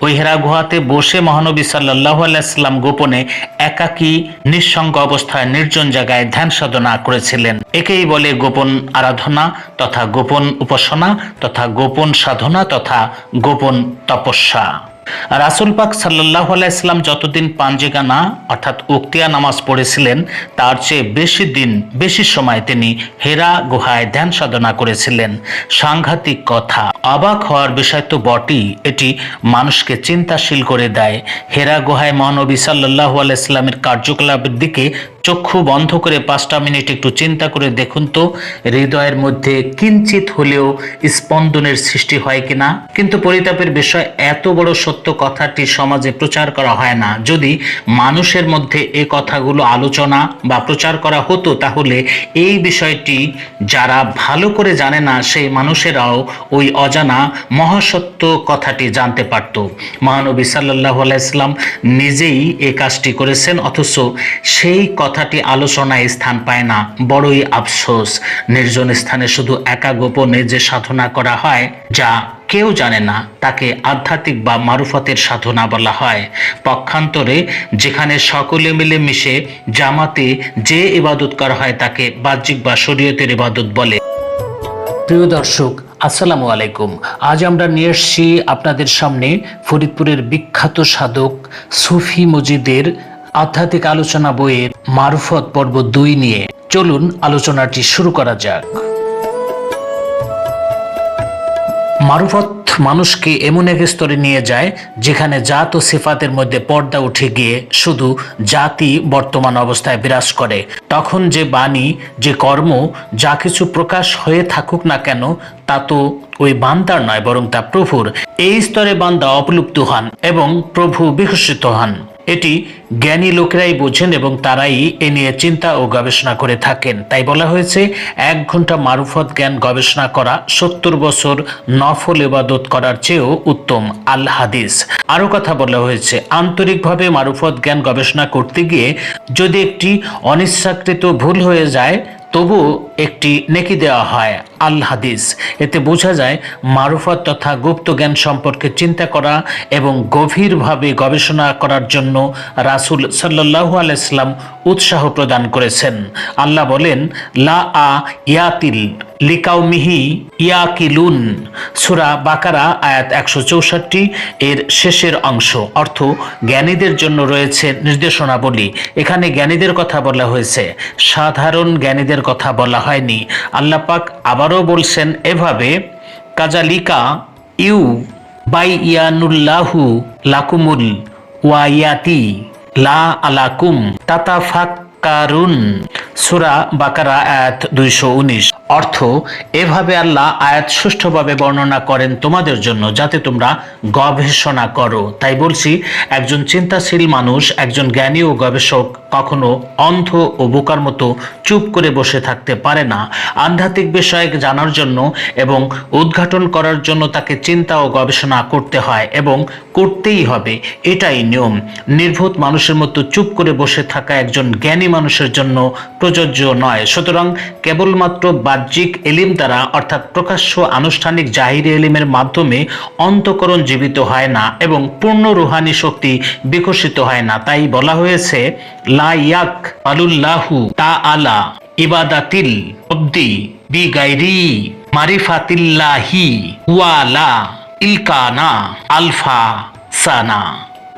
ওই হেরা গুহাতে বসে মহানবী সাল্লাহ আলাইসাল্লাম গোপনে একাকী, নিঃসঙ্গ অবস্থায় নির্জন জায়গায় ধ্যান সাধনা করেছিলেন। একেই বলে গোপন আরাধনা তথা গোপন উপাসনা তথা গোপন সাধনা তথা গোপন তপস্যা। রাসুল পাক সাল্লাহ আলাইসলাম যতদিন পাঞ্জেগানা অর্থাৎ উক্তিয়া নামাজ পড়েছিলেন, তার চেয়ে বেশি দিন, বেশি সময় তিনি হেরা গুহায় ধ্যান সাধনা করেছিলেন। সাংঘাতিক কথা। অবাক হওয়ার বিষয় তো বটেই, এটি মানুষকে চিন্তাশীল করে দেয়। হেরা গুহায় মহানবী সাল্লাহ আলাইস্লামের কার্যকলাপের দিকে চক্ষু বন্ধ করে পাঁচটা মিনিট একটু চিন্তা করে দেখুন তো, হৃদয়ের মধ্যে কিঞ্চিত হলেও স্পন্দনের সৃষ্টি হয় কিনা। কিন্তু পরিতাপের বিষয়, এত বড় সত্য কথাটি সমাজে প্রচার করা হয় না। যদি মানুষের মধ্যে এ কথাগুলো আলোচনা বা প্রচার করা হতো, তাহলে এই বিষয়টি যারা ভালো করে জানে না, সেই মানুষেরাও ওই অজানা মহাসত্য কথাটি জানতে পারত। মহানবী সাল্লাহ আলাইসলাম নিজেই এই কাজটি করেছেন, অথচ সেই কথাটি আলোচনায় স্থান পায় না। বড়ই আফসোস। নির্জন স্থানে শুধু একা গোপনে যে সাধনা করা হয়, যা কেউ জানে না, তাকে আধ্যাত্মিক বা মারুফতের সাধনা বলা হয়। পক্ষান্তরে, যেখানে সকলে মিলে মিশে জামাতে যে ইবাদত করা হয়, তাকে বাহ্যিক বা শরীয়তের ইবাদত বলে। প্রিয় দর্শক, আসসালামু আলাইকুম। আজ আমরা নিয়ে এসেছি আপনাদের সামনে ফরিদপুরের বিখ্যাত সাধক সুফি মজিদের আধ্যাত্মিক আলোচনা বইয়ের মারুফত পর্ব দুই নিয়ে চলুন আলোচনাটি শুরু করা যাক। মারুফত মানুষকে এমন এক স্তরে নিয়ে যায় যেখানে জাত ও সিফাতের মধ্যে পর্দা উঠে গিয়ে শুধু জাতি বর্তমান অবস্থায় বিরাজ করে। তখন যে বাণী, যে কর্ম, যা কিছু প্রকাশ হয়ে থাকুক না কেন, তা তো ওই বান্দার নয়, বরং তা প্রভুর। এই স্তরে বান্দা অপলুপ্ত হন এবং প্রভু বিকশিত হন। এটি জ্ঞানী লোকেরাই বোঝেন এবং তারাই এ নিয়ে চিন্তা ও গবেষণা করে থাকেন। তাই বলা হয়েছে, এক ঘণ্টা মারুফত জ্ঞান গবেষণা করা সত্তর বছর নফল এবাদত করার চেয়েও উত্তম। আল হাদিস। আরও কথা বলা হয়েছে, আন্তরিকভাবে মারুফত জ্ঞান গবেষণা করতে গিয়ে যদি একটি অনিচ্ছাকৃত ভুল হয়ে যায় তবু একটি নেকি দেওয়া হয় আল হাদিস। এতে বোঝা যায় মারুফত তথা গুপ্ত জ্ঞান সম্পর্কে চিন্তা করা এবং গভীরভাবে গবেষণা করার জন্য রাসুল সাল্লাহ আলাইসলাম উৎসাহ প্রদান করেছেন। আল্লাহ বলেন, লা আ ইয়াতিল লিকাউমিহি ইয়াকিলুন। সুরা বাকারা, আয়াত একশো চৌষট্টি, এর শেষের অংশ। অর্থ, জ্ঞানীদের জন্য রয়েছে নির্দেশনাবলী। এখানে জ্ঞানীদের কথা বলা হয়েছে। সাধারণ জ্ঞানীদের কথা বলা হয়নি। আল্লাপাক আবারও বলছেন এভাবে, কাজালিকা ইউ বাই ইয়ানুল্লাহু লাকুমুল ওয়াইয়াতি লা আলাকুম তাতা ফাক্কারুন সুরা বাকারা আয়াত দুইশো উনিশ। অর্থ, এভাবে আল্লাহ আয়াত সুষ্ঠুভাবে বর্ণনা করেন তোমাদের জন্য যাতে তোমরা গবেষণা করো। তাই বলছি, একজন চিন্তাশীল মানুষ, একজন জ্ঞানী ও গবেষক কখনো অন্ধ ও বোকার মতো চুপ করে বসে থাকতে পারে না। আধ্যাত্মিক বিষয়ে জানার জন্য এবং উদ্ঘাটন করার জন্য তাকে চিন্তা ও গবেষণা করতে হয় এবং করতেই হবে, এটাই নিয়ম। নির্ভূত মানুষের মতো চুপ করে বসে থাকা একজন জ্ঞানী মানুষের জন্য প্রযোজ্য নয়। সুতরাং কেবলমাত্র বাহ্যিক এলিম দ্বারা, অর্থাৎ প্রকাশ্য আনুষ্ঠানিক জাহিরি এলিমের মাধ্যমে অন্তকরণ জীবিত হয় না এবং পূর্ণ রুহানি শক্তি বিকশিত হয় না। তাই বলা হয়েছে লাইয়াক আলুল্লাহু তা আলা ইবাদাতিল অব্দি বি গাইরি মারিফাতিল্লাহি ওয়ালা ইলকানা আলফা সানা।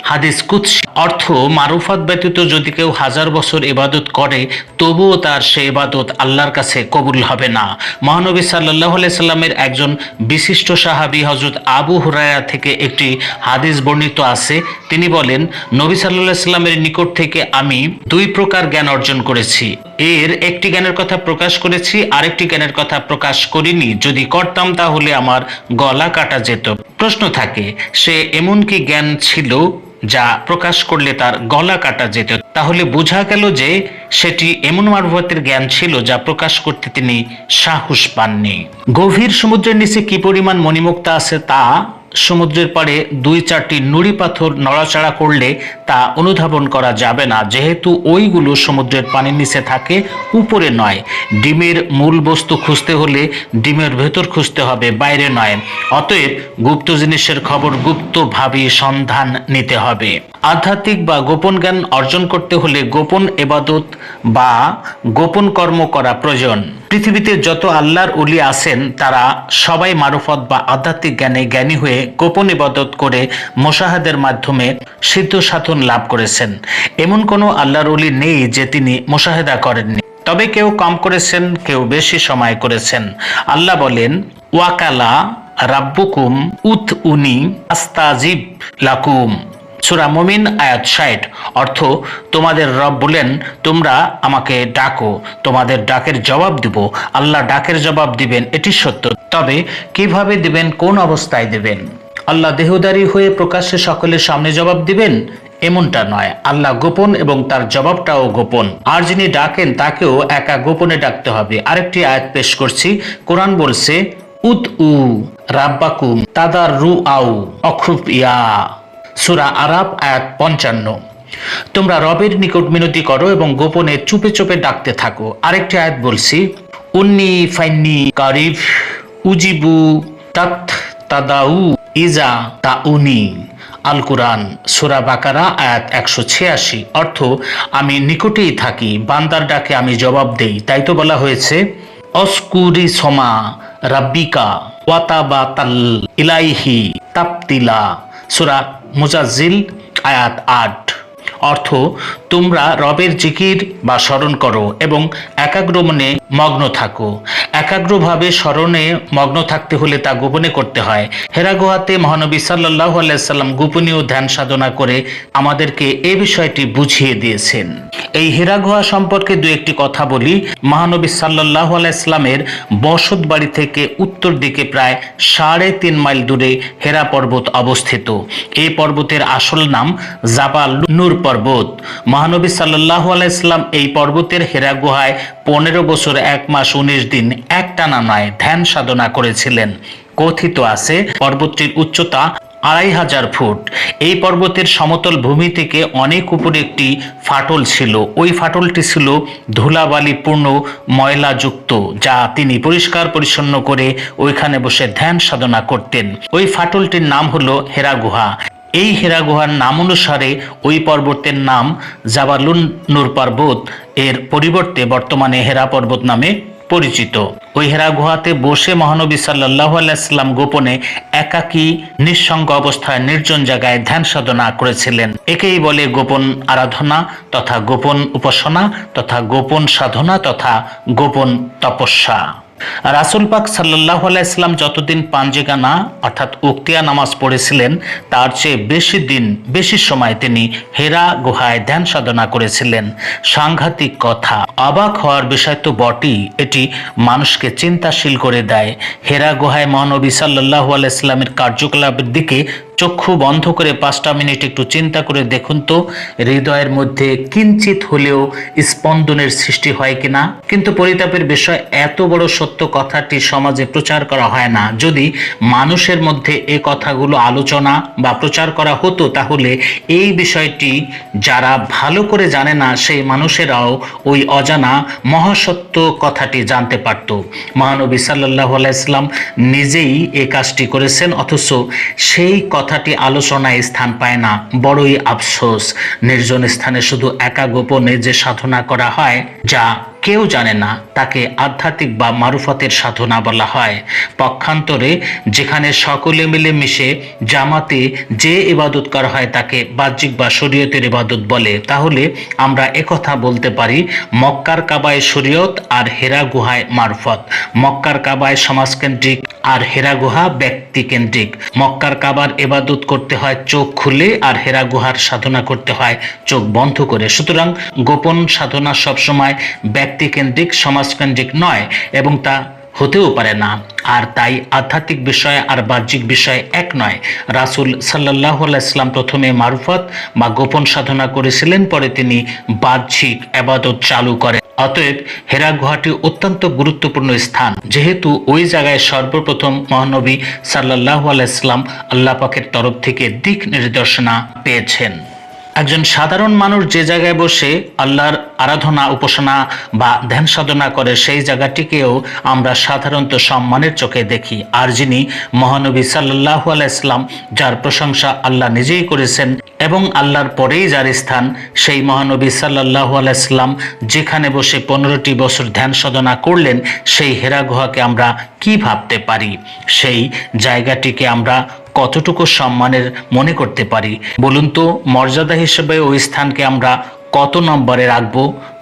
হাদিস কুৎস অর্থ, মারুফাত ব্যতীত যদি কেউ হাজার বছর ইবাদত করে, তবুও তার সে ইবাদত আল্লাহর কাছে কবুল হবে না। মহানবী সাল্লাহ সাল্লামের একজন বিশিষ্ট সাহাবি হজরত আবু হুরায়া থেকে একটি হাদিস বর্ণিত আছে। তিনি বলেন, নবী সাল্লাহ সাল্লামের নিকট থেকে আমি দুই প্রকার জ্ঞান অর্জন করেছি। এর একটি জ্ঞানের কথা প্রকাশ করেছি, আরেকটি জ্ঞানের কথা প্রকাশ করিনি। যদি করতাম তাহলে আমার গলা কাটা যেত। প্রশ্ন থাকে, সে এমন কি জ্ঞান ছিল? যা প্রকাশ করলে তার গলা কাটা যেত। তাহলে বোঝা গেল যে সেটি এমন মারফতের জ্ঞান ছিল যা প্রকাশ করতে তিনি সাহস পাননি। গভীর সমুদ্রের নিচে কি পরিমাণ মণিমুক্তা আছে তা সমুদ্রের পাড়ে দুই চারটি নুড়ি পাথর নড়াচড়া করলে তা অনুধাবন করা যাবে না। যেহেতু ওইগুলো সমুদ্রের পানির নিচে থাকে, উপরে নয়। ডিমের মূল বস্তু খুঁজতে হলে ডিমের ভেতর খুঁজতে হবে, বাইরে নয়। অতএব গুপ্ত জিনিসের খবর গুপ্তভাবে সন্ধান নিতে হবে। আধ্যাত্মিক বা গোপন জ্ঞান অর্জন করতে হলে গোপন এবাদত বা গোপন কর্ম করা প্রয়োজন। পৃথিবীতে যত আল্লাহর উলি আছেন, তারা সবাই মারুফত বা আধ্যাত্মিক জ্ঞানে জ্ঞানী হয়ে গোপন বদত করে মোশাহাদের মাধ্যমে সিদ্ধ সাধন লাভ করেছেন। এমন কোনো আল্লাহর উলি নেই যে তিনি মোশাহেদা করেননি। তবে কেউ কম করেছেন, কেউ বেশি সময় করেছেন। আল্লাহ বলেন, ওয়াকালা রাব্বুকুম উত উনি আস্তাজিব লাকুম। সুরা মুমিন, আয়াত ষাট। অর্থ, তোমাদের রব বলেন, তোমরা আমাকে ডাকো, তোমাদের ডাকের জবাব দিব। আল্লাহ ডাকের জবাব দিবেন, এটি সত্য। তবে কীভাবে দিবেন, কোন অবস্থায় দিবেন? আল্লাহ দেহদারি হয়ে প্রকাশ্যে সকলের সামনে জবাব দিবেন? এমনটা নয়। আল্লাহ গোপন এবং তার জবাবটাও গোপন। আর যিনি ডাকেন, তাকেও একা গোপনে ডাকতে হবে। আরেকটি আয়াত পেশ করছি। কোরআন বলছে উত উ রাব্বাকুম তাদার রু আউ অখুফ ইয়া। সুরা আরাব আয়াত পঞ্চান্ন। তোমরা রবের নিকট মিনতি করো এবং গোপনে চুপে চুপে ডাকতে থাকো। আরেকটি আয়াত বলছি, উন্নি ফাইন্নি কারিফ উজিবু তাত তাদাউ ইজা তাউনি। আল কুরআন, সুরা বাকারা, আয়াত একশো ছিয়াশি। অর্থ, আমি নিকটেই থাকি, বান্দার ডাকে আমি জবাব দেই। তাই তো বলা হয়েছে, অস্কুরি সমা রাব্বিকা ওয়াতাবাতাল ইলাইহি তাপতিলা সুরা মুজাজিল আয়াত আট। অর্থ, তোমরা রবের জিকির বা স্মরণ করো এবং একাগ্র মনে মগ্ন থাকো। একাগ্রভাবে স্মরণে মগ্ন থাকতে হলে তা গোপনে করতে হয়। হেরা গুহাতে মহানবী সাল্লাহ আলাইসাল্লাম গোপনীয় ধ্যান সাধনা করে আমাদেরকে এই বিষয়টি বুঝিয়ে দিয়েছেন। এই হেরা গুহা সম্পর্কে দু একটি কথা বলি। মহানবী সাল্লাহ আলাইসলামের বসত বাড়ি থেকে উত্তর দিকে প্রায় সাড়ে তিন মাইল দূরে হেরা পর্বত অবস্থিত। এই পর্বতের আসল নাম জাবাল নূর পর্বত। মহানবী সাল্লাহ আলাইসলাম এই পর্বতের হেরা গুহায় পনেরো বছর, এক মাস, উনিশ দিন একটানা নয় ধ্যান সাধনা করেছিলেন। কথিত আছে, পর্বতটির উচ্চতা আড়াই হাজার ফুট। এই পর্বতের সমতল ভূমি থেকে অনেক উপরে একটি ফাটল ছিল। ওই ফাটলটি ছিল ধুলাবালিপূর্ণ ময়লাযুক্ত, যা তিনি পরিষ্কার পরিচ্ছন্ন করে ওইখানে বসে ধ্যান সাধনা করতেন। ওই ফাটলটির নাম হলো হেরা গুহা। এই হেরা গুহার নাম অনুসারে ওই পর্বতের নাম জাবালুন নূর পর্বত এর পরিবর্তে বর্তমানে হেরা পর্বত নামে পরিচিত। ওই হেরা গুহাতে বসে মহানবী সাল্লাহ আলাইসাল্লাম গোপনে একাকী নিঃসঙ্গ অবস্থায় নির্জন জায়গায় ধ্যান সাধনা করেছিলেন। একেই বলে গোপন আরাধনা তথা গোপন উপাসনা তথা গোপন সাধনা তথা গোপন তপস্যা। রাসুল পাক সাল্লাহ আলাইসলাম যতদিন পাঞ্জেগানা অর্থাৎ উক্তিয়া নামাজ পড়েছিলেন, তার চেয়ে বেশি দিন, বেশি সময় তিনি হেরা গুহায় ধ্যান সাধনা করেছিলেন। সাংঘাতিক কথা। অবাক হওয়ার বিষয় তো বটেই, এটি মানুষকে চিন্তাশীল করে দেয়। হেরা গুহায় মহানবী সাল্লাহ আলাইসলামের কার্যকলাপের দিকে চক্ষু বন্ধ করে পাঁচটা মিনিট একটু চিন্তা করে দেখুন তো, হৃদয়ের মধ্যে কিঞ্চিত হলেও স্পন্দনের সৃষ্টি হয় কিনা। কিন্তু পরিতাপের বিষয়, এত বড় সত্য কথাটি সমাজে প্রচার করা হয় না। যদি মানুষের মধ্যে এ কথাগুলো আলোচনা বা প্রচার করা হতো, তাহলে এই বিষয়টি যারা ভালো করে জানে না, সেই মানুষেরাও ওই অজানা মহাসত্য কথাটি জানতে পারত। মহানবী সাল্লাহ আলাইসলাম নিজেই এ কাজটি করেছেন, অথচ সেই কথাটি আলোচনায় স্থান পায় না। বড়ই আফসোস। নির্জন স্থানে শুধু একা গোপনে যে সাধনা করা হয়, যা কেউ জানে না তাকে আধ্যাত্মিক বা মারুফতের সাধনা বলা হয়। পক্ষান্তরে যেখানে সকলে মিলে মিশে জামাতে যে ইবাদত করা হয় তাকে বাহ্যিক বা শরীয়তের ইবাদত বলে। তাহলে আমরা একথা বলতে পারি, মক্কার কাবায় শরীয়ত আর হেরা গুহায় মারফত। মক্কার কাবায় সমাজকেন্দ্রিক আর হেরা গুহা ব্যক্তি কেন্দ্রিক মক্কার কাবার এবাদত করতে হয় চোখ খুলে আর হেরা গুহার সাধনা করতে হয় চোখ বন্ধ করে। সুতরাং গোপন সাধনা সবসময় ব্যক্তিকেন্দ্রিক, সমাজকেন্দ্রিক নয় এবং তা হতেও পারে না। আর তাই আধ্যাত্মিক বিষয় আর বাহ্যিক বিষয় এক নয়। রাসুল সাল্লাহ ইসলাম প্রথমে মারুফত বা গোপন সাধনা করেছিলেন, পরে তিনি বাহ্যিক আবাদত চালু করেন। অতএব হেরা গুহাটি অত্যন্ত গুরুত্বপূর্ণ স্থান। যেহেতু ওই জায়গায় সর্বপ্রথম মহানবী সাল্লাহ আলাইসলাম আল্লাহ পাকের তরফ থেকে দিক নির্দেশনা পেয়েছেন। একজন সাধারণ মানুষ যে জায়গায় বসে আল্লাহর আরাধনা, উপাসনা বা ধ্যান সাধনা করে, সেই জায়গাটিকেও আমরা সাধারণত সম্মানের চোখে দেখি। আর যিনি মহানবী সাল্লাহ আলাইসলাম যার প্রশংসা আল্লাহ নিজেই করেছেন এবং আল্লাহর পরেই যার স্থান, সেই মহানবী সাল্লাহ আলাইসলাম যেখানে বসে পনেরোটি বছর ধ্যান সাধনা করলেন, সেই হেরা গুহাকে আমরা কি ভাবতে পারি? সেই জায়গাটিকে আমরা কতটুকু সম্মানের মনে করতে পারি? বলুন তো, মর্যাদা হিসেবে ওই স্থানকে আমরা কত নম্বরে রাখব?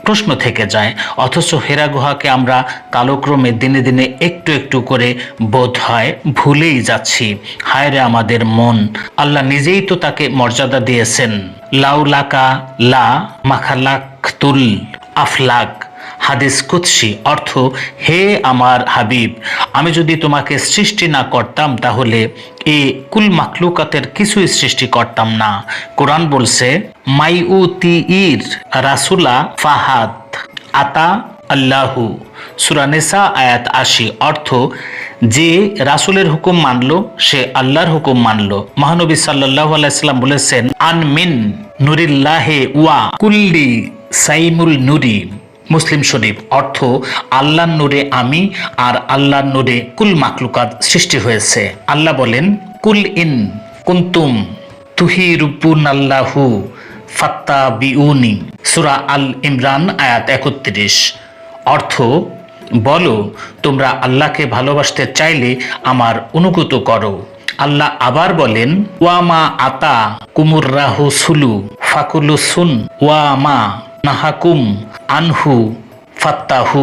প্রশ্ন থেকে যায়, অথচ হেরা গুহাকে আমরা কালক্রমে দিনে দিনে একটু একটু করে বোধ হয় ভুলেই যাচ্ছি। হায় রে আমাদের মন। আল্লাহ নিজেই তো তাকে মর্যাদা দিয়েছেন। লাউলাকা লা মাখালাক তুল আফলাক। হাদিস কুৎসি অর্থ, হে আমার হাবিব, আমি যদি তোমাকে সৃষ্টি না করতাম, তাহলে এ কুল মাকলুকাতের কিছুই সৃষ্টি করতাম না। কোরআন বলছে মাইউ তি ইর রাসুলা ফাহাদ আতা আল্লাহু। সুরানেসা আয়াত আশি, অর্থ, যে রাসুলের হুকুম মানল, সে আল্লাহর হুকুম মানল। মহানবী সাল্লাহ আলাইসাল্লাম বলেছেন, আনমিন নুরিল্লাহে ওয়া কুল্লি সাইমুল নুরি। মুসলিম শরীফ অর্থ আল্লাহর নূরে আমি আর আল্লাহর নূরে কুল মাকলুকাত সৃষ্টি হয়েছে। আল্লাহ বলেন, কুল ইন কুন্তুম তুহি রুপুন আল্লাহু ফাত্তা বিউনি সুরা আল ইমরান, আয়াত একত্রিশ। অর্থ, বলো, তোমরা আল্লাহকে ভালোবাসতে চাইলে আমার অনুগত করো। আল্লাহ আবার বলেন ওয়ামা আতা কুমুর রাহু সুলু ফাকুলু সুন ওয়ামা নাহাকুম আনহু ফাত্তাহু।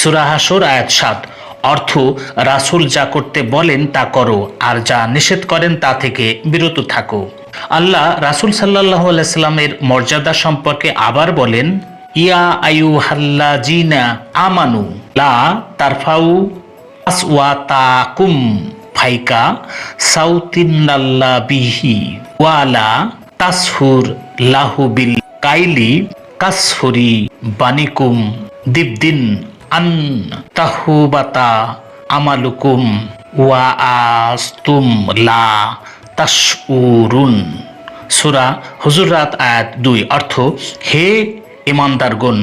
সুরাহাসুর আয়াত সাত। অর্থ, রাসুল যা করতে বলেন তা করো, আর যা নিষেধ করেন তা থেকে বিরত থাকো। আল্লাহ রাসুল সাল্লাহ আলাইস্লামের মর্যাদা সম্পর্কে আবার বলেন, ইয়া আয়ু হাল্লা জিনা আমানু লা তারফাউ আসওয়াতাকুম ফাইকা সাউতিনাল্লা বিহি ওয়ালা তাসহুর লাহু বিল কাইলি কাসফরি বানিকুম দিবদিন আন তাহুবাতা আমালুকুম ওয়া আস্তুম লা তাসউরুন সুরা হুজুরাত আয়াত দুই। অর্থ, হে ইমানদারগণ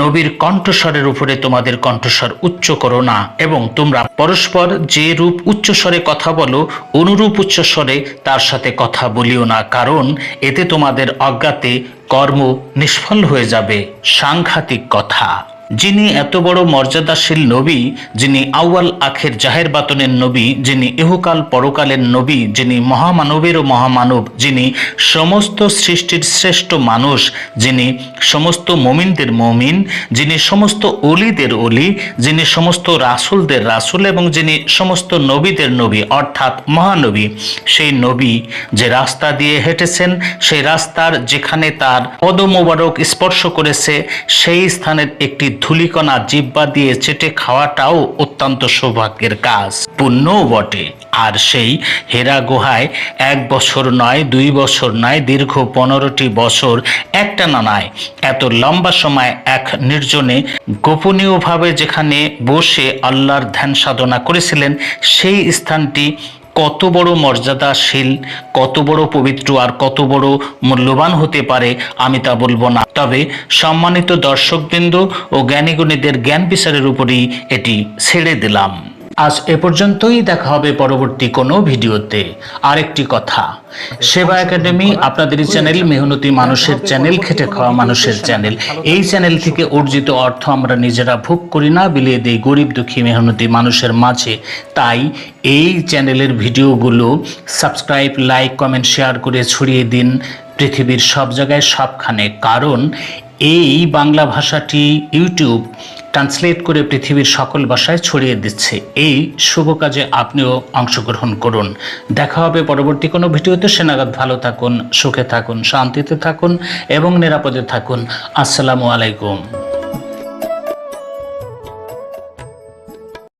নবীর কণ্ঠস্বরের উপরে তোমাদের কণ্ঠস্বর উচ্চ করো না, এবং তোমরা পরস্পর যে রূপ উচ্চস্বরে কথা বলো, অনুরূপ উচ্চস্বরে তার সাথে কথা বলিও না, কারণ এতে তোমাদের অজ্ঞাতে কর্ম নিষ্ফল হয়ে যাবে। সাংঘাতিক কথা। যিনি এত বড় মর্যাদাশীল নবী, যিনি আউয়াল আখের জাহের বাতনের নবী, যিনি ইহুকাল পরকালের নবী, যিনি মহামানবেরও মহামানব, যিনি সমস্ত সৃষ্টির শ্রেষ্ঠ মানুষ, যিনি সমস্ত মমিনদের মমিন, যিনি সমস্ত অলিদের অলি, যিনি সমস্ত রাসুলদের রাসুল এবং যিনি সমস্ত নবীদের নবী, অর্থাৎ মহানবী। সেই নবী যে রাস্তা দিয়ে হেঁটেছেন, সেই রাস্তার যেখানে তার পদমোবারক স্পর্শ করেছে, সেই স্থানের একটি ধুলিকণা জিব্বা দিয়ে চেটে খাওয়াটাও অত্যন্ত সৌভাগ্যের কাজ। পুণ্যও বটে। আর সেই হেরা গুহায় এক বছর নয়, দুই বছর নয়, দীর্ঘ পনেরোটি বছর একটা না নয় এত লম্বা সময় এক নির্জনে গোপনীয়ভাবে যেখানে বসে আল্লাহর ধ্যান সাধনা করেছিলেন, সেই স্থানটি কত বড় মর্যাদাশীল, কত বড় পবিত্র আর কত বড় মূল্যবান হতে পারে আমি তা বলব না। তবে সম্মানিত দর্শকবৃন্দ ও জ্ঞানীগুণীদের জ্ঞান বিচারের উপরই এটি ছেড়ে দিলাম। আজ এ পর্যন্তই দেখা হবে পরবর্তী কোনো ভিডিওতে। আরেকটি কথা, সেবা একাডেমি আপনাদের চ্যানেল মেহনতি মানুষের চ্যানেল, খেটে খাওয়া মানুষের চ্যানেল। এই চ্যানেল থেকে অর্জিত অর্থ আমরা নিজেরা ভোগ করি না, বিলিয়ে দিই গরিব দুঃখী মেহনতি মানুষের মাঝে। তাই এই চ্যানেলের ভিডিওগুলো সাবস্ক্রাইব, লাইক, কমেন্ট, শেয়ার করে ছড়িয়ে দিন পৃথিবীর সব জায়গায় সবখানে। কারণ এই বাংলা ভাষাটি ইউটিউব ট্রান্সলেট করে পৃথিবীর সকল ভাষায় ছড়িয়ে দিচ্ছে। এই শুভ কাজে আপনিও অংশগ্রহণ করুন। দেখা হবে পরবর্তী কোনো ভিডিওতে। সেনাগাদ ভালো থাকুন, সুখে থাকুন, শান্তিতে থাকুন এবং নিরাপদে থাকুন। আসসালামু আলাইকুম।